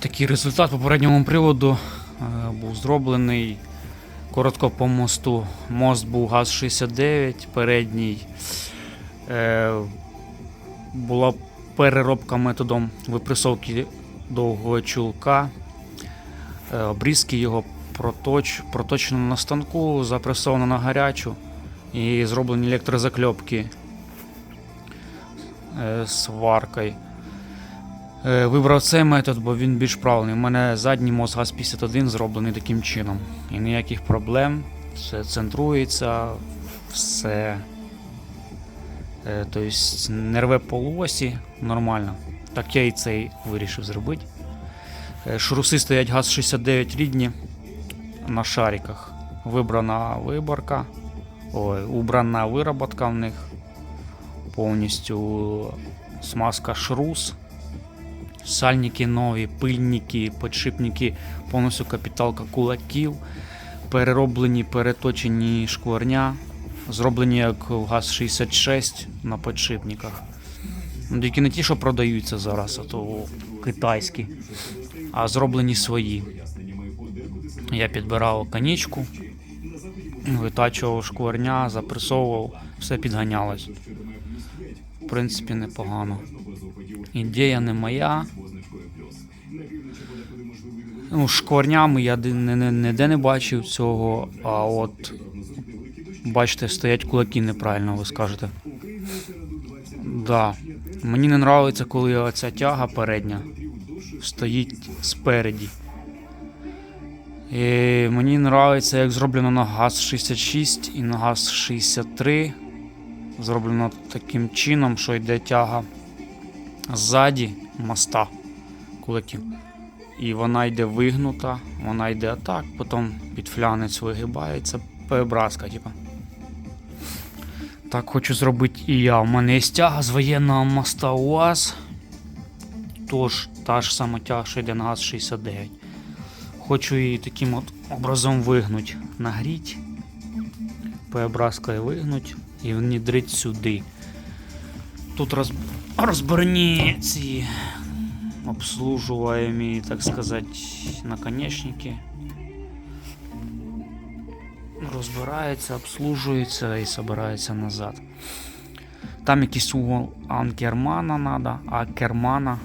Такий результат попереднього приводу е, був зроблений коротко по мосту. Мост був ГАЗ-69, передній. Е, була переробка методом випресовки довгого чулка. Е, обрізки його проточ, проточено на станку, запресовано на гарячу і зроблені електрозакльопки сваркою. Е, Вибрав цей метод, бо він більш правильний. У мене задній мост ГАЗ-51 зроблений таким чином. І ніяких проблем. Все центрується, все. е, Тобто не рве полуосі нормально. Так я і цей вирішив зробити. Е, Шуруси стоять ГАЗ-69 рідні на шариках. Вибрана виборка. Ой, убрана вироботка в них. Повністю смазка шрус. Сальники нові, пильники, подшипники, повністю капіталка кулаків, перероблені, переточені шкварня, зроблені як в ГАЗ-66 на подшипниках. Ну, Тільки не ті, що продаються зараз, а то китайські, а зроблені свої. Я підбирав конічку, витачував шкварня, запресовував, все підганялось. В принципі, непогано. Ідея не моя. Ну, шкварнями я ніде не бачив цього, а от бачите, стоять кулаки неправильно, ви скажете. Да. Мені не подобається, коли оця тяга передня стоїть спереді. І мені подобається, як зроблено на ГАЗ-66 і на ГАЗ-63. Зроблено таким чином, що йде тяга ззаді моста кулаків. І вона йде вигнута, вона йде атак, потім під флянець вигибається, перебразка, типа. Так хочу зробити і я. У мене є тяга з воєнного моста УАЗ. Тож та ж сама тяга, що йде на ГАЗ-69. Хочу її таким от образом вигнуть, нагріть, перебразкою вигнуть і внідрить сюди. Тут роз... розборні ці обслуживаемые, так сказать, наконечники. Розбирається, обслужується і збирається назад. Там якийсь угол анкермана надо, а кермана.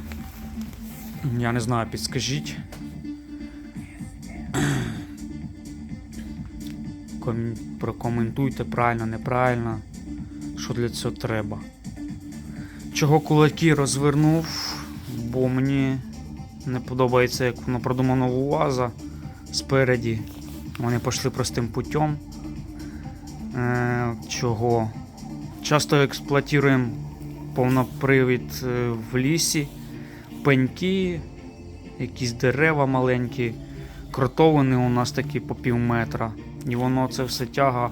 Я не знаю, підскажіть. Прокоментуйте правильно, неправильно. Що для цього треба. Чого кулаки розвернув, бо мені не подобається, як воно продумано у УАЗа спереді. Вони пішли простим путем. Е, чого? Часто експлуатуємо повнопривід е, в лісі, пеньки, якісь дерева маленькі, кротовини у нас такі по пів метра. І воно це все тяга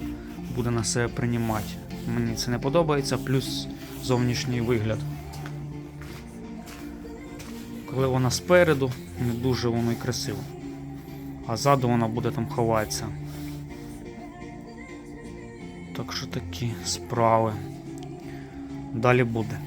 буде на себе приймати. Мені це не подобається, плюс зовнішній вигляд. Коли вона спереду, не дуже воно і красиво. А ззаду вона буде там ховатися. Так що такі справи. Далі буде.